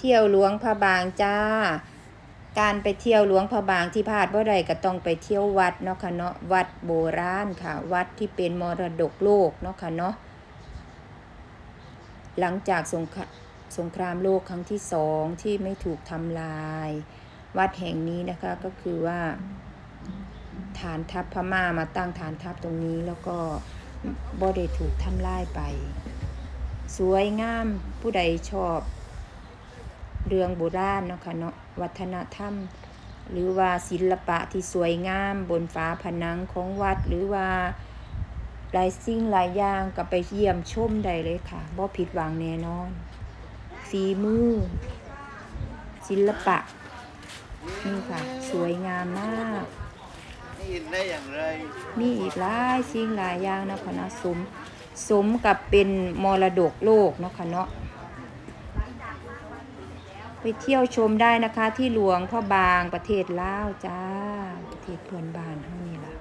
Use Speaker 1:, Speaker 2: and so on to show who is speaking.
Speaker 1: เที่ยวหลวงพระบางจ้า การไปเที่ยวหลวงพระบางที่พลาดบ่ได้ก็ต้องไปเที่ยววัดเนาะค่ะเนาะวัดโบราณค่ะ วัดที่เป็นมรดกโลกเนาะค่ะเนาะหลังจากสงคราสงครามโลกครั้งที่สองที่ไม่ถูกทำลาย วัดแห่งนี้นะคะก็คือว่า ฐานทัพพม่ามาตั้งฐานทัพตรงนี้แล้วก็บ่ได้ถูกทำลายไป สวยงามผู้ใดชอบ เรื่องโบราณเนาะค่ะเนาะวัฒนธรรม หรือว่าศิลปะที่สวยงามบนฝาผนังของวัดหรือว่าหลายสิ่งหลายอย่างก็ไปเยี่ยมชมได้เลยค่ะบ่ผิดหวังแน่นอน ฝีมือ ศิลปะ นี่ค่ะ สวยงามมากมีอีกหลายสิ่งหลายอย่างนะคะนาะสม สมกับเป็นมรดกโลกเนาะค่ะเนาะ ไปเที่ยวชมได้นะคะ ที่หลวงพ่อบางประเทศลาวจ้า ประเทศเพื่อนบ้านเท่านี้ล่ะ